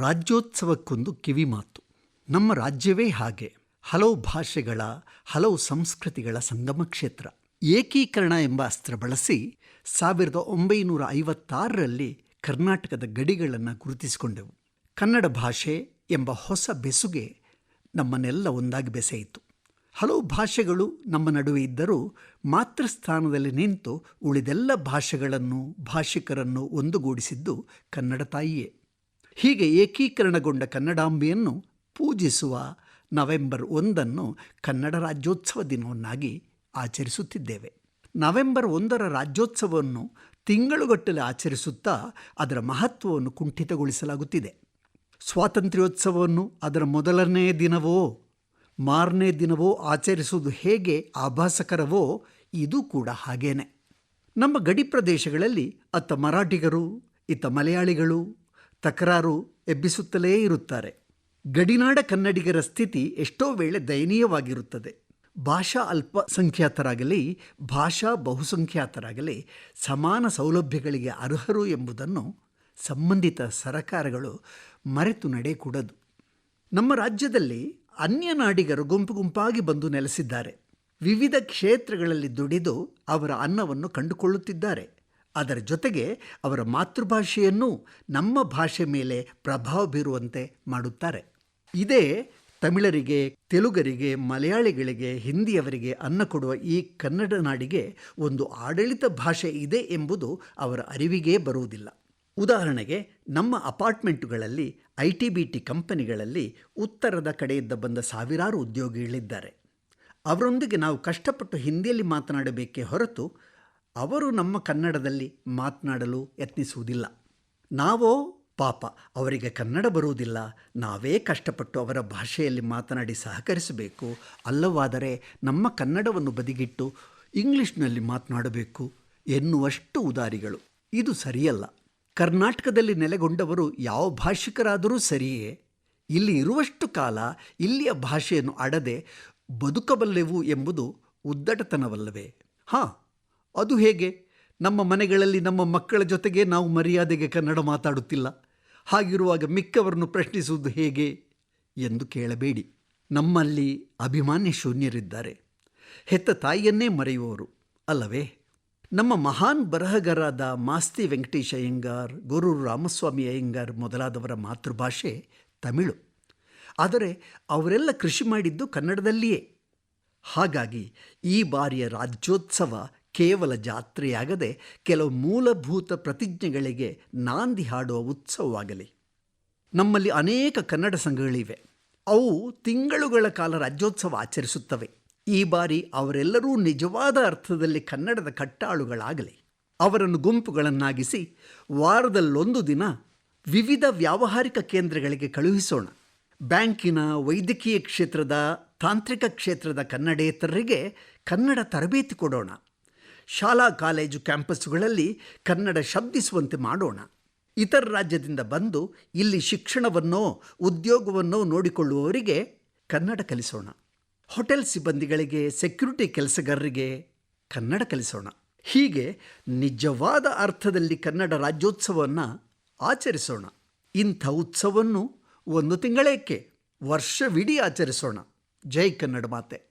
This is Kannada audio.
ರಾಜ್ಯೋತ್ಸವಕ್ಕೊಂದು ಕಿವಿಮಾತು ನಮ್ಮ ರಾಜ್ಯವೇ ಹಾಗೆ. ಹಲವು ಭಾಷೆಗಳ, ಹಲವು ಸಂಸ್ಕೃತಿಗಳ ಸಂಗಮ ಕ್ಷೇತ್ರ. ಏಕೀಕರಣ ಎಂಬ ಅಸ್ತ್ರ ಬಳಸಿ ಸಾವಿರದ ಒಂಬೈನೂರ ಐವತ್ತಾರರಲ್ಲಿ ಕರ್ನಾಟಕದ ಗಡಿಗಳನ್ನು ಗುರುತಿಸಿಕೊಂಡೆವು. ಕನ್ನಡ ಭಾಷೆ ಎಂಬ ಹೊಸ ಬೆಸುಗೆ ನಮ್ಮನ್ನೆಲ್ಲ ಒಂದಾಗಿ ಬೆಸೆಯಿತು. ಹಲವು ಭಾಷೆಗಳು ನಮ್ಮ ನಡುವೆ ಇದ್ದರೂ ಮಾತೃಸ್ಥಾನದಲ್ಲಿ ನಿಂತು ಉಳಿದೆಲ್ಲ ಭಾಷೆಗಳನ್ನು, ಭಾಷಿಕರನ್ನು ಒಂದುಗೂಡಿಸಿದ್ದು ಕನ್ನಡ ತಾಯಿಯೇ. ಹೀಗೆ ಏಕೀಕರಣಗೊಂಡ ಕನ್ನಡಾಂಬೆಯನ್ನು ಪೂಜಿಸುವ ನವೆಂಬರ್ ಒಂದನ್ನು ಕನ್ನಡ ರಾಜ್ಯೋತ್ಸವ ದಿನವನ್ನಾಗಿ ಆಚರಿಸುತ್ತಿದ್ದೇವೆ. ನವೆಂಬರ್ ಒಂದರ ರಾಜ್ಯೋತ್ಸವವನ್ನು ತಿಂಗಳುಗಟ್ಟಲೆ ಆಚರಿಸುತ್ತಾ ಅದರ ಮಹತ್ವವನ್ನು ಕುಂಠಿತಗೊಳಿಸಲಾಗುತ್ತಿದೆ. ಸ್ವಾತಂತ್ರ್ಯೋತ್ಸವವನ್ನು ಅದರ ಮೊದಲನೇ ದಿನವೋ, ಮಾರನೇ ದಿನವೋ ಆಚರಿಸುವುದು ಹೇಗೆ ಆಭಾಸಕರವೋ, ಇದು ಕೂಡ ಹಾಗೇನೆ. ನಮ್ಮ ಗಡಿ ಪ್ರದೇಶಗಳಲ್ಲಿ ಅತ್ತ ಮರಾಠಿಗರು, ಇತ್ತ ಮಲಯಾಳಿಗಳು ತಕರಾರು ಎಬ್ಬಿಸುತ್ತಲೇ ಇರುತ್ತಾರೆ. ಗಡಿನಾಡ ಕನ್ನಡಿಗರ ಸ್ಥಿತಿ ಎಷ್ಟೋ ವೇಳೆ ದಯನೀಯವಾಗಿರುತ್ತದೆ. ಭಾಷಾ ಅಲ್ಪಸಂಖ್ಯಾತರಾಗಲಿ, ಭಾಷಾ ಬಹುಸಂಖ್ಯಾತರಾಗಲಿ ಸಮಾನ ಸೌಲಭ್ಯಗಳಿಗೆ ಅರ್ಹರು ಎಂಬುದನ್ನು ಸಂಬಂಧಿತ ಸರಕಾರಗಳು ಮರೆತು ನಡೆಯಕೂಡದು. ನಮ್ಮ ರಾಜ್ಯದಲ್ಲಿ ಅನ್ಯ ನಾಡಿಗರು ಗುಂಪು ಗುಂಪಾಗಿ ಬಂದು ನೆಲೆಸಿದ್ದಾರೆ. ವಿವಿಧ ಕ್ಷೇತ್ರಗಳಲ್ಲಿ ದುಡಿದು ಅವರ ಅನ್ನವನ್ನು ಕಂಡುಕೊಳ್ಳುತ್ತಿದ್ದಾರೆ. ಅದರ ಜೊತೆಗೆ ಅವರ ಮಾತೃಭಾಷೆಯನ್ನು ನಮ್ಮ ಭಾಷೆ ಮೇಲೆ ಪ್ರಭಾವ ಬೀರುವಂತೆ ಮಾಡುತ್ತಾರೆ. ಇದೇ ತಮಿಳರಿಗೆ, ತೆಲುಗರಿಗೆ, ಮಲಯಾಳಿಗಳಿಗೆ, ಹಿಂದಿಯವರಿಗೆ ಅನ್ನ ಕೊಡುವ ಈ ಕನ್ನಡ ನಾಡಿಗೆ ಒಂದು ಆಡಳಿತ ಭಾಷೆ ಇದೆ ಎಂಬುದು ಅವರ ಅರಿವಿಗೇ ಬರುವುದಿಲ್ಲ. ಉದಾಹರಣೆಗೆ, ನಮ್ಮ ಅಪಾರ್ಟ್ಮೆಂಟುಗಳಲ್ಲಿ, ಐ ಟಿ ಬಿ ಟಿ ಕಂಪನಿಗಳಲ್ಲಿ ಉತ್ತರದ ಕಡೆಯಿಂದ ಬಂದ ಸಾವಿರಾರು ಉದ್ಯೋಗಿಗಳಿದ್ದಾರೆ. ಅವರೊಂದಿಗೆ ನಾವು ಕಷ್ಟಪಟ್ಟು ಹಿಂದಿಯಲ್ಲಿ ಮಾತನಾಡಬೇಕೇ ಹೊರತು ಅವರು ನಮ್ಮ ಕನ್ನಡದಲ್ಲಿ ಮಾತನಾಡಲು ಯತ್ನಿಸುವುದಿಲ್ಲ. ನಾವೋ ಪಾಪ, ಅವರಿಗೆ ಕನ್ನಡ ಬರುವುದಿಲ್ಲ. ನಾವೇ ಕಷ್ಟಪಟ್ಟು ಅವರ ಭಾಷೆಯಲ್ಲಿ ಮಾತನಾಡಿ ಸಹಕರಿಸಬೇಕು. ಅಲ್ಲವಾದರೆ ನಮ್ಮ ಕನ್ನಡವನ್ನು ಬದಿಗಿಟ್ಟು ಇಂಗ್ಲಿಷ್ನಲ್ಲಿ ಮಾತನಾಡಬೇಕು ಎನ್ನುವಷ್ಟು ಉದಾರಿಗಳು. ಇದು ಸರಿಯಲ್ಲ. ಕರ್ನಾಟಕದಲ್ಲಿ ನೆಲೆಗೊಂಡವರು ಯಾವ ಭಾಷಿಕರಾದರೂ ಸರಿಯೇ. ಇಲ್ಲಿ ಇರುವಷ್ಟು ಕಾಲ ಇಲ್ಲಿಯ ಭಾಷೆಯನ್ನು ಅಡದೆ ಬದುಕಬಲ್ಲೆವು ಎಂಬುದು ಉದ್ದಟತನವಲ್ಲವೇ. ಹಾಂ ಅದು ಹೇಗೆ? ನಮ್ಮ ಮನೆಗಳಲ್ಲಿ ನಮ್ಮ ಮಕ್ಕಳ ಜೊತೆಗೆ ನಾವು ಮರ್ಯಾದೆಗೆ ಕನ್ನಡ ಮಾತಾಡುತ್ತಿಲ್ಲ. ಹಾಗಿರುವಾಗ ಮಿಕ್ಕವರನ್ನು ಪ್ರಶ್ನಿಸುವುದು ಹೇಗೆ ಎಂದು ಕೇಳಬೇಡಿ. ನಮ್ಮಲ್ಲಿ ಅಭಿಮಾನ್ಯ ಶೂನ್ಯರಿದ್ದಾರೆ. ಹೆತ್ತ ತಾಯಿಯನ್ನೇ ಮರೆಯುವವರು, ಅಲ್ಲವೇ? ನಮ್ಮ ಮಹಾನ್ ಬರಹಗಾರರಾದ ಮಾಸ್ತಿ ವೆಂಕಟೇಶ ಅಯ್ಯಂಗಾರ್, ಗುರು ರಾಮಸ್ವಾಮಿ ಅಯ್ಯಂಗಾರ್ ಮೊದಲಾದವರ ಮಾತೃಭಾಷೆ ತಮಿಳು. ಆದರೆ ಅವರೆಲ್ಲ ಕೃಷಿ ಮಾಡಿದ್ದು ಕನ್ನಡದಲ್ಲಿಯೇ. ಹಾಗಾಗಿ ಈ ಬಾರಿಯ ರಾಜ್ಯೋತ್ಸವ ಕೇವಲ ಜಾತ್ರೆಯಾಗದೆ ಕೆಲವು ಮೂಲಭೂತ ಪ್ರತಿಜ್ಞೆಗಳಿಗೆ ನಾಂದಿ ಹಾಡುವ ಉತ್ಸವವಾಗಲಿ. ನಮ್ಮಲ್ಲಿ ಅನೇಕ ಕನ್ನಡ ಸಂಘಗಳಿವೆ. ಅವು ತಿಂಗಳುಗಳ ಕಾಲ ರಾಜ್ಯೋತ್ಸವ ಆಚರಿಸುತ್ತವೆ. ಈ ಬಾರಿ ಅವರೆಲ್ಲರೂ ನಿಜವಾದ ಅರ್ಥದಲ್ಲಿ ಕನ್ನಡದ ಕಟ್ಟಾಳುಗಳಾಗಲಿ. ಅವರನ್ನು ಗುಂಪುಗಳನ್ನಾಗಿಸಿ ವಾರದಲ್ಲೊಂದು ದಿನ ವಿವಿಧ ವ್ಯಾವಹಾರಿಕ ಕೇಂದ್ರಗಳಿಗೆ ಕಳುಹಿಸೋಣ. ಬ್ಯಾಂಕಿನ ವೈದ್ಯಕೀಯ ಕ್ಷೇತ್ರದ ತಾಂತ್ರಿಕ ಕ್ಷೇತ್ರದ ಕನ್ನಡೇತರರಿಗೆ ಕನ್ನಡ ತರಬೇತಿ ಕೊಡೋಣ. ಶಾಲಾ ಕಾಲೇಜು ಕ್ಯಾಂಪಸ್ಗಳಲ್ಲಿ ಕನ್ನಡ ಶಬ್ದಿಸುವಂತೆ ಮಾಡೋಣ. ಇತರ ರಾಜ್ಯದಿಂದ ಬಂದು ಇಲ್ಲಿ ಶಿಕ್ಷಣವನ್ನೋ, ಉದ್ಯೋಗವನ್ನೋ ನೋಡಿಕೊಳ್ಳುವವರಿಗೆ ಕನ್ನಡ ಕಲಿಸೋಣ. ಹೋಟೆಲ್ ಸಿಬ್ಬಂದಿಗಳಿಗೆ, ಸೆಕ್ಯೂರಿಟಿ ಕೆಲಸಗಾರರಿಗೆ ಕನ್ನಡ ಕಲಿಸೋಣ. ಹೀಗೆ ನಿಜವಾದ ಅರ್ಥದಲ್ಲಿ ಕನ್ನಡ ರಾಜ್ಯೋತ್ಸವವನ್ನು ಆಚರಿಸೋಣ. ಇಂಥ ಉತ್ಸವವನ್ನು ಒಂದು ತಿಂಗಳೇಕೆ ವರ್ಷವಿಡೀ ಆಚರಿಸೋಣ. ಜೈ ಕನ್ನಡ ಮಾತೆ.